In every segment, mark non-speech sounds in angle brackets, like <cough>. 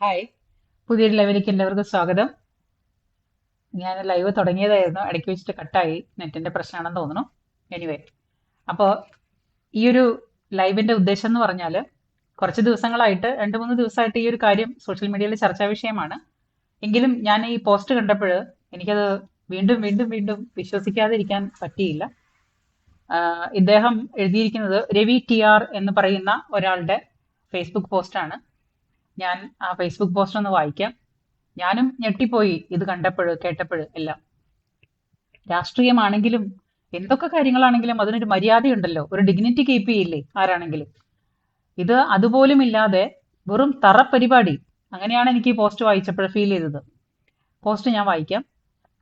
Hi പുതിയൊരു ലെവലിലേക്ക് എല്ലാവർക്കും സ്വാഗതം. ഞാൻ ലൈവ് തുടങ്ങിയതായിരുന്നു. ഇടയ്ക്ക് വെച്ചിട്ട് കട്ടായി നെറ്റിന്റെ പ്രശ്നമാണെന്ന് തോന്നുന്നു. എനിവേ അപ്പോൾ ഈ ഒരു ലൈവിന്റെ ഉദ്ദേശം എന്ന് പറഞ്ഞാൽ കുറച്ച് ദിവസങ്ങളായിട്ട് രണ്ട് മൂന്ന് ദിവസമായിട്ട് ഈ ഒരു കാര്യം സോഷ്യൽ മീഡിയയിൽ ചർച്ചാ വിഷയമാണ്. എങ്കിലും ഞാൻ ഈ പോസ്റ്റ് കണ്ടപ്പോൾ എനിക്കത് വീണ്ടും വീണ്ടും വീണ്ടും വിശ്വസിക്കാതിരിക്കാൻ പറ്റിയില്ല. ഇദ്ദേഹം എഴുതിയിരിക്കുന്നത് രവി ടി ആർ എന്ന് പറയുന്ന ഒരാളുടെ ഫേസ്ബുക്ക് പോസ്റ്റാണ് ഞാൻ ആ ഫേസ്ബുക്ക് പോസ്റ്റ് ഒന്ന് വായിക്കാം. ഞാനും ഞെട്ടിപ്പോയി ഇത് കണ്ടപ്പോൾ കേട്ടപ്പോൾ എല്ലാം. രാഷ്ട്രീയമാണെങ്കിലും എന്തൊക്കെ കാര്യങ്ങളാണെങ്കിലും അതിനൊരു മര്യാദയുണ്ടല്ലോ. ഒരു ഡിഗ്നിറ്റി കീപ്പ് ചെയ്യില്ലേ ആരാണെങ്കിലും. ഇത് അതുപോലും ഇല്ലാതെ വെറും തറ പരിപാടി. അങ്ങനെയാണ് എനിക്ക് ഈ പോസ്റ്റ് വായിച്ചപ്പോൾ ഫീൽ ചെയ്തത്. പോസ്റ്റ് ഞാൻ വായിക്കാം.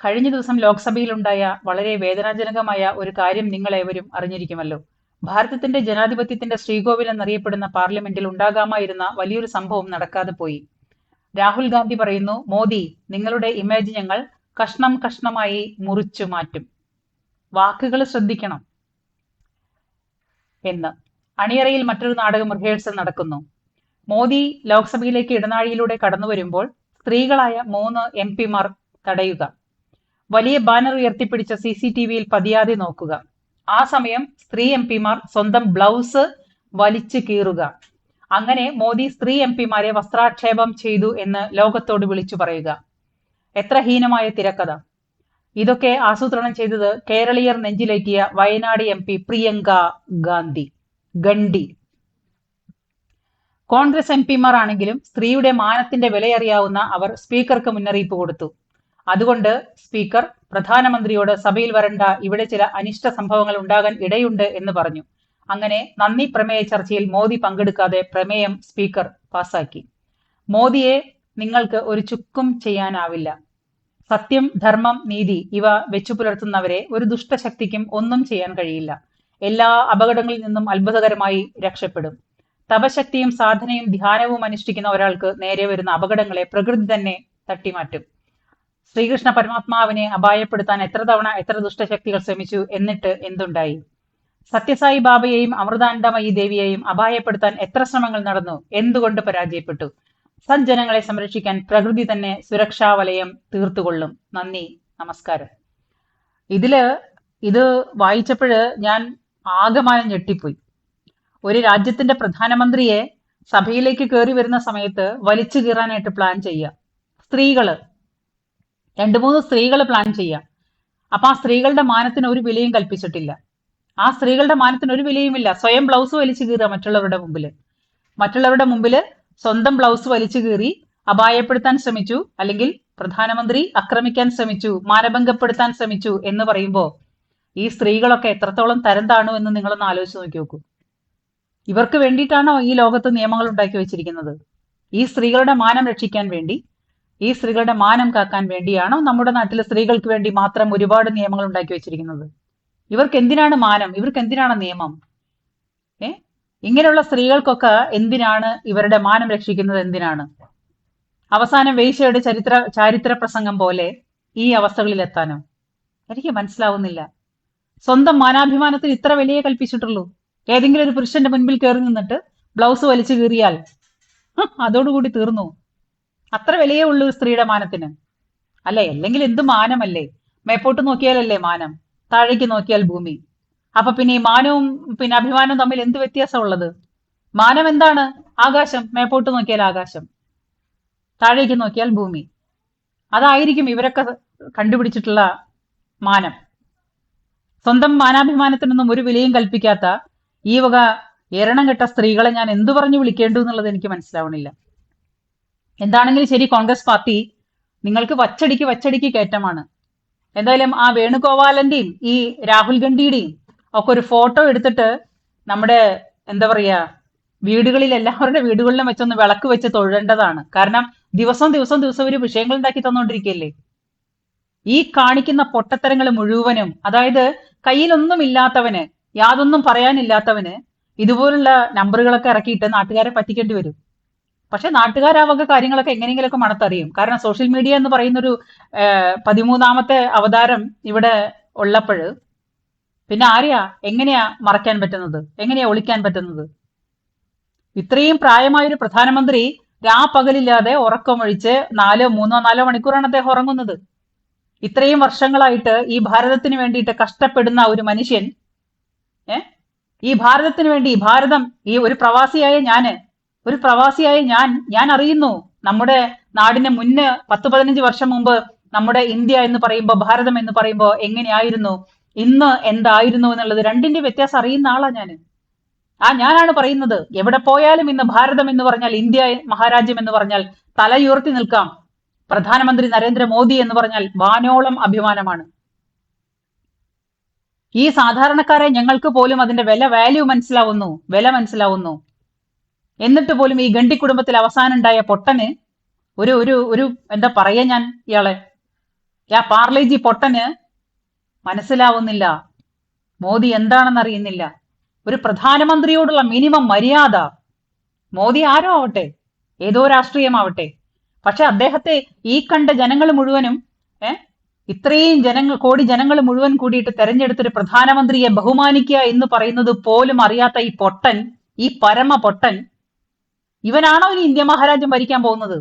കഴിഞ്ഞ ദിവസം ലോക്സഭയിലുണ്ടായ വളരെ വേദനാജനകമായ ഒരു കാര്യം നിങ്ങളേവരും അറിഞ്ഞിരിക്കുമല്ലോ. ഭാരതത്തിന്റെ ജനാധിപത്യത്തിന്റെ ശ്രീകോവിൽ എന്നറിയപ്പെടുന്ന പാർലമെന്റിൽ ഉണ്ടാകാമായിരുന്ന വലിയൊരു സംഭവം നടക്കാതെ പോയി. രാഹുൽ ഗാന്ധി പറയുന്നു മോദി നിങ്ങളുടെ ഇമേജ് ഞങ്ങൾ കഷ്ണം കഷ്ണമായി മുറിച്ചു മാറ്റും. വാക്കുകൾ ശ്രദ്ധിക്കണം എന്ന്. അണിയറയിൽ മറ്റൊരു നാടകം റിഹേഴ്സൽ നടക്കുന്നു. മോദി ലോക്സഭയിലേക്ക് ഇടനാഴിയിലൂടെ കടന്നു വരുമ്പോൾ സ്ത്രീകളായ മൂന്ന് എം പിമാർ തടയുക. വലിയ ബാനർ ഉയർത്തിപ്പിടിച്ച സി സി ടി വിയിൽ പതിയാതെ നോക്കുക. ആ സമയം സ്ത്രീ എം പിമാർ സ്വന്തം ബ്ലൗസ് വലിച്ചു കീറുക. അങ്ങനെ മോദി സ്ത്രീ എം പിമാരെ വസ്ത്രാക്ഷേപം ചെയ്തു എന്ന് ലോകത്തോട് വിളിച്ചു പറയുക. എത്ര ഹീനമായ തിരക്കഥ. ഇതൊക്കെ ആസൂത്രണം ചെയ്തത് കേരളീയർ നെഞ്ചിലേറ്റിയ Wayanad M P Priyanka Gandhi. ഗണ്ടി Congress M പിമാർ ആണെങ്കിലും സ്ത്രീയുടെ മാനത്തിന്റെ വിലയറിയാവുന്ന അവർ സ്പീക്കർക്ക് മുന്നറിയിപ്പ് കൊടുത്തു. അതുകൊണ്ട് സ്പീക്കർ പ്രധാനമന്ത്രിയോട് സഭയിൽ വരണ്ട ഇവിടെ ചില അനിഷ്ട സംഭവങ്ങൾ ഉണ്ടാകാൻ ഇടയുണ്ട് എന്ന് പറഞ്ഞു. അങ്ങനെ നന്ദി പ്രമേയ ചർച്ചയിൽ മോദി പങ്കെടുക്കാതെ പ്രമേയം സ്പീക്കർ പാസാക്കി മോദിയെ നിങ്ങൾക്ക് ഒരു ചുക്കും ചെയ്യാനാവില്ല. സത്യം ധർമ്മം നീതി ഇവ വെച്ചു പുലർത്തുന്നവരെ ഒരു ദുഷ്ടശക്തിക്കും ഒന്നും ചെയ്യാൻ കഴിയില്ല. എല്ലാ അപകടങ്ങളിൽ നിന്നും അത്ഭുതകരമായി രക്ഷപ്പെടും. തപശക്തിയും സാധനയും ധ്യാനവും അനുഷ്ഠിക്കുന്ന ഒരാൾക്ക് നേരെ വരുന്ന അപകടങ്ങളെ പ്രകൃതി തന്നെ തട്ടിമാറ്റും. ശ്രീകൃഷ്ണ പരമാത്മാവിനെ അപായപ്പെടുത്താൻ എത്ര തവണ എത്ര ദുഷ്ടശക്തികൾ ശ്രമിച്ചു എന്നിട്ട് എന്തുണ്ടായി? സത്യസായി ബാബയെയും അമൃതാനന്ദമയി ദേവിയെയും അപായപ്പെടുത്താൻ എത്ര ശ്രമങ്ങൾ നടന്നു? എന്തുകൊണ്ട് പരാജയപ്പെട്ടു? സജ്ജനങ്ങളെ സംരക്ഷിക്കാൻ പ്രകൃതി തന്നെ സുരക്ഷാ വലയം തീർത്തുകൊള്ളും. നന്ദി. നമസ്കാരം. ഇതിൽ ഇത് വായിച്ചപ്പോഴ് ഞാൻ ആകമാനം ഞെട്ടിപ്പോയി. ഒരു രാജ്യത്തിന്റെ പ്രധാനമന്ത്രിയെ സഭയിലേക്ക് കയറി വരുന്ന സമയത്ത് വലിച്ചു കീറാനായിട്ട് പ്ലാൻ ചെയ്യുക. സ്ത്രീകൾ രണ്ടു മൂന്ന് സ്ത്രീകൾ പ്ലാൻ ചെയ്യാം. അപ്പൊ ആ സ്ത്രീകളുടെ മാനത്തിന് ഒരു വിലയും കൽപ്പിച്ചിട്ടില്ല. ആ സ്ത്രീകളുടെ മാനത്തിന് ഒരു വിലയുമില്ല സ്വയം ബ്ലൗസ് വലിച്ചു കീറുക മറ്റുള്ളവരുടെ മുമ്പിൽ മറ്റുള്ളവരുടെ മുമ്പിൽ സ്വന്തം ബ്ലൗസ് വലിച്ചു കീറി അപായപ്പെടുത്താൻ ശ്രമിച്ചു അല്ലെങ്കിൽ പ്രധാനമന്ത്രി ആക്രമിക്കാൻ ശ്രമിച്ചു മാനഭംഗപ്പെടുത്താൻ ശ്രമിച്ചു എന്ന് പറയുമ്പോൾ ഈ സ്ത്രീകളൊക്കെ എത്രത്തോളം തരം താണു എന്ന് നിങ്ങളൊന്ന് ആലോചിച്ച് നോക്കി നോക്കൂ. ഇവർക്ക് വേണ്ടിയിട്ടാണോ ഈ ലോകത്ത് നിയമങ്ങൾ ഉണ്ടാക്കി വെച്ചിരിക്കുന്നത്? ഈ സ്ത്രീകളുടെ മാനം രക്ഷിക്കാൻ വേണ്ടി ഈ സ്ത്രീകളുടെ മാനം കാക്കാൻ വേണ്ടിയാണോ നമ്മുടെ നാട്ടിലെ സ്ത്രീകൾക്ക് വേണ്ടി മാത്രം ഒരുപാട് നിയമങ്ങൾ ഉണ്ടാക്കി വെച്ചിരിക്കുന്നത്? ഇവർക്ക് എന്തിനാണ് മാനം? ഇവർക്ക് എന്തിനാണ് നിയമം? ഏ? ഇങ്ങനെയുള്ള സ്ത്രീകൾക്കൊക്കെ എന്തിനാണ് ഇവരുടെ മാനം രക്ഷിക്കുന്നത് എന്തിനാണ്? അവസാനം വേശ്യയുടെ ചരിത്ര ചാരിത്ര പ്രസംഗം പോലെ ഈ അവസ്ഥകളിൽ എത്താനോ? എനിക്ക് മനസ്സിലാവുന്നില്ല. സ്വന്തം മാനാഭിമാനത്തിൽ ഇത്ര വിലയെ കൽപ്പിച്ചിട്ടുള്ളൂ. ഏതെങ്കിലും ഒരു പുരുഷന്റെ മുൻപിൽ കയറി നിന്നിട്ട് ബ്ലൗസ് വലിച്ചു കീറിയാൽ അതോടുകൂടി തീർന്നു. അത്ര വിലയേ ഉള്ളൂ സ്ത്രീയുടെ മാനത്തിന്. അല്ലെ? അല്ലെങ്കിൽ എന്ത് മാനമല്ലേ? മേപ്പോട്ട് നോക്കിയാലല്ലേ മാനം? താഴേക്ക് നോക്കിയാൽ ഭൂമി. അപ്പൊ പിന്നെ ഈ മാനവും പിന്നെ അഭിമാനവും തമ്മിൽ എന്ത് വ്യത്യാസം ഉള്ളത്? മാനം എന്താണ്? ആകാശം. മേപ്പോട്ട് നോക്കിയാൽ ആകാശം. താഴേക്ക് നോക്കിയാൽ ഭൂമി. അതായിരിക്കും ഇവരൊക്കെ കണ്ടുപിടിച്ചിട്ടുള്ള മാനം. സ്വന്തം മാനാഭിമാനത്തിനൊന്നും ഒരു വിലയും കൽപ്പിക്കാത്ത ഈ വക എരണം കെട്ട സ്ത്രീകളെ ഞാൻ എന്തു പറഞ്ഞു വിളിക്കേണ്ടു എന്നുള്ളത് എനിക്ക് മനസ്സിലാവണില്ല. എന്താണെങ്കിലും ശരി കോൺഗ്രസ് പാർട്ടി നിങ്ങൾക്ക് വച്ചടിക്ക് വച്ചടിക്ക് കയറ്റമാണ്. എന്തായാലും ആ വേണുഗോപാലന്റെയും ഈ രാഹുൽ ഗാന്ധിയുടെയും ഒക്കെ ഒരു ഫോട്ടോ എടുത്തിട്ട് നമ്മുടെ എന്താ പറയാ വീടുകളിൽ എല്ലാവരുടെ വീടുകളിലും വെച്ചൊന്ന് വിളക്ക് വെച്ച് തൊഴേണ്ടതാണ്. കാരണം ദിവസം ദിവസം ദിവസം ഒരു വിഷയങ്ങൾ ഉണ്ടാക്കി തന്നുകൊണ്ടിരിക്കുകയല്ലേ ഈ കാണിക്കുന്ന പൊട്ടത്തരങ്ങൾ മുഴുവനും അതായത് കയ്യിലൊന്നും ഇല്ലാത്തവന് യാതൊന്നും പറയാനില്ലാത്തവന് ഇതുപോലുള്ള നമ്പറുകളൊക്കെ ഇറക്കിയിട്ട് നാട്ടുകാരെ പറ്റിക്കേണ്ടി വരും. പക്ഷെ നാട്ടുകാർ ആ വക കാര്യങ്ങളൊക്കെ എങ്ങനെയെങ്കിലൊക്കെ മണത്തറിയും. കാരണം സോഷ്യൽ മീഡിയ എന്ന് പറയുന്നൊരു പതിമൂന്നാമത്തെ അവതാരം ഇവിടെ ഉള്ളപ്പോൾ പിന്നെ ആരെയാ? എങ്ങനെയാ മറയ്ക്കാൻ പറ്റുന്നത്? എങ്ങനെയാ ഒളിക്കാൻ പറ്റുന്നത്? ഇത്രയും പ്രായമായ ഒരു പ്രധാനമന്ത്രി രാപ്പകലില്ലാതെ ഉറക്കമൊഴിച്ച് നാലോ മൂന്നോ നാലോ മണിക്കൂറാണ് അദ്ദേഹം ഉറങ്ങുന്നത്. ഇത്രയും വർഷങ്ങളായിട്ട് ഈ ഭാരതത്തിന് വേണ്ടിയിട്ട് കഷ്ടപ്പെടുന്ന ഒരു മനുഷ്യൻ ഏ? ഈ ഭാരതത്തിന് വേണ്ടി ഭാരതം ഈ ഒരു പ്രവാസിയായ ഞാൻ ഒരു പ്രവാസിയായ ഞാൻ ഞാൻ അറിയുന്നു നമ്മുടെ നാടിന് മുന്ന് പത്ത് പതിനഞ്ച് വർഷം മുമ്പ് നമ്മുടെ ഇന്ത്യ എന്ന് പറയുമ്പോൾ ഭാരതം എന്ന് പറയുമ്പോൾ എങ്ങനെയായിരുന്നു? ഇന്ന് എന്തായിരുന്നു എന്നുള്ളത് രണ്ടിന്റെ വ്യത്യാസം അറിയുന്ന ആളാ ഞാൻ. ആ ഞാനാണ് പറയുന്നത്. എവിടെ പോയാലും ഇന്ന് ഭാരതം എന്ന് പറഞ്ഞാൽ ഇന്ത്യ മഹാരാജ്യം എന്ന് പറഞ്ഞാൽ തലയുയർത്തി നിൽക്കാം. പ്രധാനമന്ത്രി നരേന്ദ്രമോദി എന്ന് പറഞ്ഞാൽ വാനോളം അഭിമാനമാണ്. ഈ സാധാരണക്കാരെ ഞങ്ങൾക്ക് പോലും അതിന്റെ വില വാല്യൂ മനസ്സിലാവുന്നു. വില മനസ്സിലാവുന്നു. എന്നിട്ട് പോലും ഈ ഗണ്ടി കുടുംബത്തിൽ അവസാനം ഉണ്ടായ പൊട്ടന് ഒരു ഒരു ഒരു എന്താ പറയാ ഞാൻ ഇയാളെ? ആ പാർലേജി പൊട്ടന് മനസ്സിലാവുന്നില്ല. മോദി എന്താണെന്ന് അറിയുന്നില്ല. ഒരു പ്രധാനമന്ത്രിയോടുള്ള മിനിമം മര്യാദ. മോദി ആരോ ആവട്ടെ? ഏതോ രാഷ്ട്രീയമാവട്ടെ. പക്ഷെ അദ്ദേഹത്തെ ഈ കണ്ട ജനങ്ങൾ മുഴുവനും ഏർ ഇത്രയും ജനങ്ങൾ കോടി ജനങ്ങൾ മുഴുവൻ കൂടിയിട്ട് തെരഞ്ഞെടുത്തൊരു പ്രധാനമന്ത്രിയെ ബഹുമാനിക്കുക എന്ന് പറയുന്നത് പോലും അറിയാത്ത ഈ പൊട്ടൻ ഈ പരമ പൊട്ടൻ ഇവനാണോ ഇനി ഇന്ത്യ മഹാരാജ്യം ഭരിക്കാൻ പോകുന്നത്?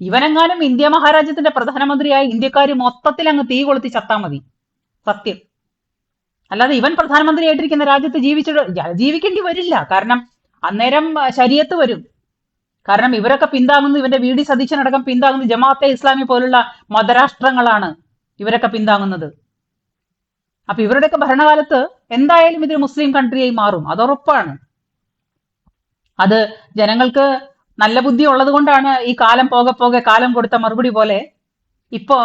ഇവനെങ്ങാനും ഇന്ത്യ മഹാരാജ്യത്തിന്റെ പ്രധാനമന്ത്രിയായി ഇന്ത്യക്കാർ മൊത്തത്തിൽ അങ്ങ് തീ കൊളുത്തി ചത്താ മതി. സത്യം. അല്ലാതെ ഇവൻ പ്രധാനമന്ത്രിയായിട്ടിരിക്കുന്ന രാജ്യത്ത് ജീവിച്ചിട്ട് ജീവിക്കേണ്ടി വരില്ല. കാരണം അന്നേരം ശരീരത്ത് വരും. കാരണം ഇവരൊക്കെ പിന്താങ്ങുന്നു. ഇവന്റെ വീടി സതീശനടക്കം പിന്താങ്ങുന്ന. ജമാഅത്തെ ഇസ്ലാമി പോലുള്ള മതരാഷ്ട്രങ്ങളാണ് ഇവരൊക്കെ പിന്താങ്ങുന്നത്. അപ്പൊ ഇവരുടെയൊക്കെ ഭരണകാലത്ത് എന്തായാലും ഇതൊരു മുസ്ലിം കൺട്രിയായി മാറും. അത് ഉറപ്പാണ് അത് ജനങ്ങൾക്ക് നല്ല ബുദ്ധി ഉള്ളത് കൊണ്ടാണ് ഈ കാലം പോകെ പോകെ കാലം കൊടുത്ത മറുപടി പോലെ ഇപ്പോ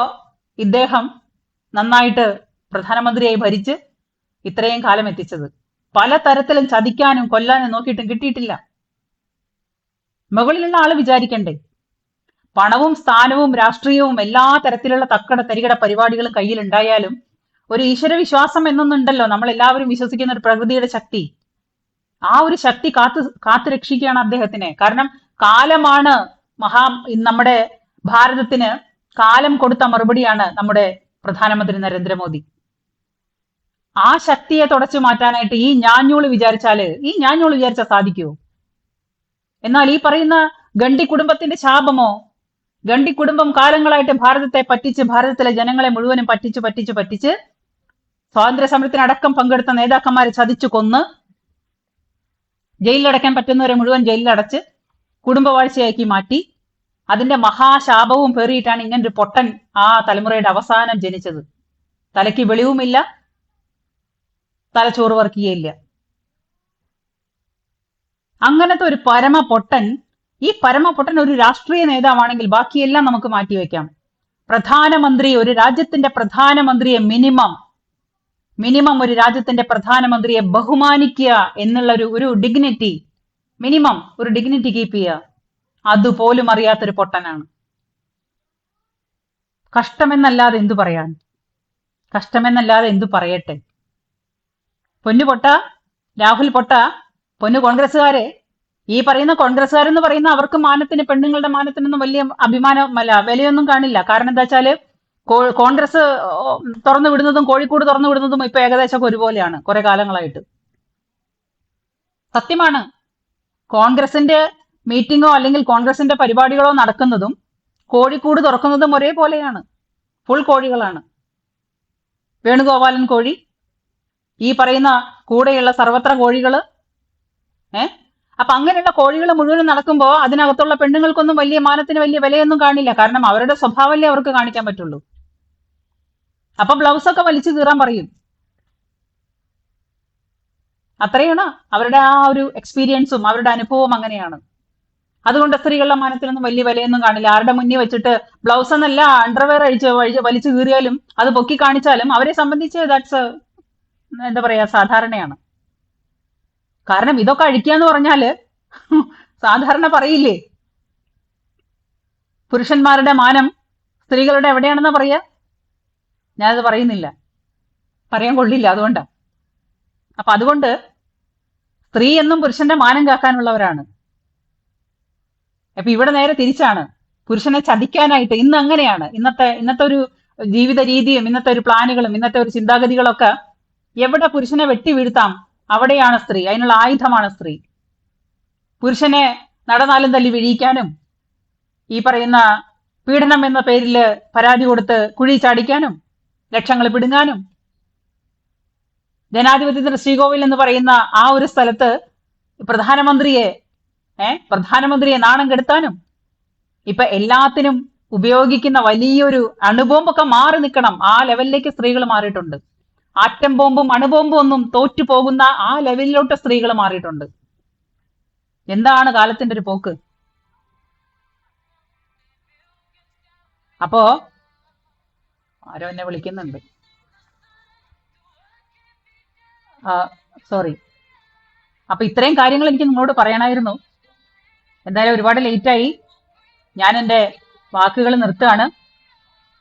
ഇദ്ദേഹം നന്നായിട്ട് പ്രധാനമന്ത്രിയായി ഭരിച്ച് ഇത്രയും കാലം എത്തിച്ചത്. പല തരത്തിലും ചതിക്കാനും കൊല്ലാനും നോക്കിയിട്ടും കിട്ടിയിട്ടില്ല. മുകളിലുള്ള ആൾ വിചാരിക്കണ്ടേ? പണവും സ്ഥാനവും രാഷ്ട്രീയവും എല്ലാ തരത്തിലുള്ള തക്കട തരികട പരിപാടികളും കയ്യിലുണ്ടായാലും ഒരു ഈശ്വര വിശ്വാസം എന്നൊന്നുണ്ടല്ലോ നമ്മൾ എല്ലാവരും വിശ്വസിക്കുന്ന ഒരു പ്രകൃതിയുടെ ശക്തി. ആ ഒരു ശക്തി കാത്തു കാത്തു രക്ഷിക്കുകയാണ് അദ്ദേഹത്തിനെ. കാരണം കാലമാണ് മഹാ നമ്മുടെ ഭാരതത്തിന് കാലം കൊടുത്ത മറുപടിയാണ് നമ്മുടെ പ്രധാനമന്ത്രി നരേന്ദ്രമോദി. ആ ശക്തിയെ തുടച്ചു മാറ്റാനായിട്ട് ഈ ഞാഞ്ഞൂൾ വിചാരിച്ചാൽ ഈ ഞാഞ്ഞൂൾ വിചാരിച്ചാൽ സാധിക്കുമോ എന്നാൽ ഈ പറയുന്ന ഗണ്ടി കുടുംബത്തിന്റെ ശാപമോ? ഗണ്ടി കുടുംബം കാലങ്ങളായിട്ട് ഭാരതത്തെ പറ്റിച്ച് ഭാരതത്തിലെ ജനങ്ങളെ മുഴുവനും പറ്റിച്ച് പറ്റിച്ച് പറ്റിച്ച് സ്വാതന്ത്ര്യ സമരത്തിനടക്കം പങ്കെടുത്ത നേതാക്കന്മാരെ ചതിച്ചു കൊന്ന് ജയിലിലടക്കാൻ പറ്റുന്നവരെ മുഴുവൻ ജയിലിലടച്ച് കുടുംബവാഴ്ചയാക്കി മാറ്റി. അതിന്റെ മഹാശാപവും പേറിയിട്ടാണ് ഒരു പൊട്ടൻ ആ തലമുറയുടെ അവസാനം ജനിച്ചത്. തലയ്ക്ക് വെളിവുമില്ല തലച്ചോറ് വർക്കുകയില്ല അങ്ങനത്തെ ഒരു പരമ പൊട്ടൻ ഈ പരമ പൊട്ടൻ ഒരു രാഷ്ട്രീയ നേതാവാണെങ്കിൽ ബാക്കിയെല്ലാം നമുക്ക് മാറ്റിവെക്കാം. പ്രധാനമന്ത്രി ഒരു രാജ്യത്തിന്റെ പ്രധാനമന്ത്രിയെ മിനിമം മിനിമം ഒരു രാജ്യത്തിന്റെ പ്രധാനമന്ത്രിയെ ബഹുമാനിക്കുക എന്നുള്ള ഒരു ഒരു ഡിഗ്നിറ്റി മിനിമം ഒരു ഡിഗ്നിറ്റി കീപ്പ് ചെയ്യുക. അതുപോലും അറിയാത്തൊരു പൊട്ടനാണ്. കഷ്ടമെന്നല്ലാതെ എന്തു പറയാൻ? കഷ്ടമെന്നല്ലാതെ എന്തു പറയട്ടെ? പൊന്നു പൊട്ട രാഹുൽ പൊട്ട പൊന്നു കോൺഗ്രസ്സുകാരെ. ഈ പറയുന്ന കോൺഗ്രസ്സുകാരെന്ന് പറയുന്ന അവർക്ക് മാനത്തിന് പെണ്ണുങ്ങളുടെ മാനത്തിനൊന്നും വലിയ അഭിമാനമല്ല വിലയൊന്നും കാണില്ല. കാരണം എന്താ വെച്ചാൽ കോൺഗ്രസ് തുറന്നു വിടുന്നതും കോഴിക്കോട് തുറന്നു വിടുന്നതും ഇപ്പൊ ഏകദേശം ഒരുപോലെയാണ് കുറെ കാലങ്ങളായിട്ട്. സത്യമാണ്. കോൺഗ്രസിന്റെ മീറ്റിങ്ങോ അല്ലെങ്കിൽ കോൺഗ്രസിന്റെ പരിപാടികളോ നടക്കുന്നതും കോഴിക്കൂട് തുറക്കുന്നതും ഒരേപോലെയാണ്. ഫുൾ കോഴികളാണ്. വേണുഗോപാലൻ കോഴി ഈ പറയുന്ന കൂടെയുള്ള സർവത്ര കോഴികൾ ഏ? അപ്പൊ അങ്ങനെയുള്ള കോഴികൾ മുഴുവൻ നടക്കുമ്പോൾ അതിനകത്തുള്ള പെണ്ണുങ്ങൾക്കൊന്നും വലിയ മാനത്തിന് വലിയ വിലയൊന്നും കാണില്ല. കാരണം അവരുടെ സ്വഭാവമല്ലേ അവർക്ക് കാണിക്കാൻ പറ്റുള്ളൂ. അപ്പൊ ബ്ലൗസ് ഒക്കെ വലിച്ചു കീറാൻ പറയും. അത്രയാണ് അവരുടെ ആ ഒരു എക്സ്പീരിയൻസും അവരുടെ അനുഭവവും അങ്ങനെയാണ്. അതുകൊണ്ട് സ്ത്രീകളുടെ മാനത്തിനൊന്നും വലിയ വിലയൊന്നും കാണില്ല. ആരുടെ മുന്നിൽ വെച്ചിട്ട് ബ്ലൗസ് എന്നല്ല അണ്ടർവെയർ അഴിച്ച് വലിച്ചു കീറിയാലും അത് പൊക്കി കാണിച്ചാലും അവരെ സംബന്ധിച്ച് ദാറ്റ്സ് എന്താ പറയാ സാധാരണയാണ്. കാരണം ഇതൊക്കെ അഴിക്കാന്ന് പറഞ്ഞാൽ <laughs> സാധാരണ പറയില്ലേ? പുരുഷന്മാരുടെ മാനം സ്ത്രീകളുടെ എവിടെയാണെന്നാ പറയാ? ഞാനത് പറയുന്നില്ല. പറയാൻ കൊള്ളില്ല അതുകൊണ്ടാണ് അപ്പൊ അതുകൊണ്ട് സ്ത്രീ എന്നും പുരുഷന്റെ മാനം കാക്കാനുള്ളവരാണ്. അപ്പൊ ഇവിടെ നേരെ തിരിച്ചാണ്. പുരുഷനെ ചതിക്കാനായിട്ട് ഇന്ന് അങ്ങനെയാണ്. ഇന്നത്തെ ഇന്നത്തെ ഒരു ജീവിത രീതിയും ഇന്നത്തെ ഒരു പ്ലാനുകളും ഇന്നത്തെ ഒരു ചിന്താഗതികളൊക്കെ എവിടെ പുരുഷനെ വെട്ടി വീഴ്ത്താം അവിടെയാണ് സ്ത്രീ. അതിനുള്ള ആയുധമാണ് സ്ത്രീ. പുരുഷനെ നടനാലും തല്ലി വിഴിയിക്കാനും ഈ പറയുന്ന പീഡനം എന്ന പേരിൽ പരാതി കൊടുത്ത് കുഴി ചാടിക്കാനും ലക്ഷങ്ങൾ പിടുങ്ങാനും. ജനാധിപത്യത്തിന്റെ ശ്രീകോവിൽ എന്ന് പറയുന്ന ആ ഒരു സ്ഥലത്ത് പ്രധാനമന്ത്രിയെ ഏ പ്രധാനമന്ത്രിയെ നാണം കെടുത്താനും ഇപ്പൊ എല്ലാത്തിനും ഉപയോഗിക്കുന്ന വലിയൊരു അണുബോംബൊക്കെ മാറി നിൽക്കണം. ആ ലെവലിലേക്ക് സ്ത്രീകൾ മാറിയിട്ടുണ്ട്. ആറ്റം ബോംബും അണുബോംബും ഒന്നും തോറ്റു പോകുന്ന ആ ലെവലിലോട്ട് സ്ത്രീകൾ മാറിയിട്ടുണ്ട്. എന്താണ് കാലത്തിന്റെ ഒരു പോക്ക്? അപ്പോ ആരോ എന്നെ വിളിക്കുന്നുണ്ട്. സോറി അപ്പൊ ഇത്രയും കാര്യങ്ങൾ എനിക്ക് നിങ്ങളോട് പറയണമായിരുന്നു എന്തായാലും ഒരുപാട് ലേറ്റായി ഞാൻ എന്റെ വാക്കുകൾ നിർത്തുകയാണ്.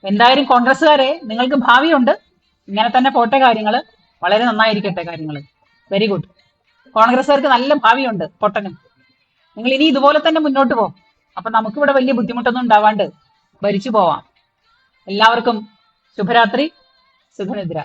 എന്തായാലും കോൺഗ്രസ്സുകാരെ നിങ്ങൾക്ക് ഭാവിയുണ്ട്. ഇങ്ങനെ തന്നെ പോട്ടെ കാര്യങ്ങൾ വളരെ നന്നായിരിക്കട്ടെ കാര്യങ്ങൾ വെരി ഗുഡ് കോൺഗ്രസ്സുകാർക്ക് നല്ല ഭാവിയുണ്ട്. പൊട്ടനും. നിങ്ങൾ ഇനി ഇതുപോലെ തന്നെ മുന്നോട്ട് പോകും അപ്പൊ നമുക്കിവിടെ വലിയ ബുദ്ധിമുട്ടൊന്നും ഉണ്ടാവാണ്ട് ഭരിച്ചു പോവാം. എല്ലാവർക്കും ശുഭരാത്രി. സുഖനിദ്ര.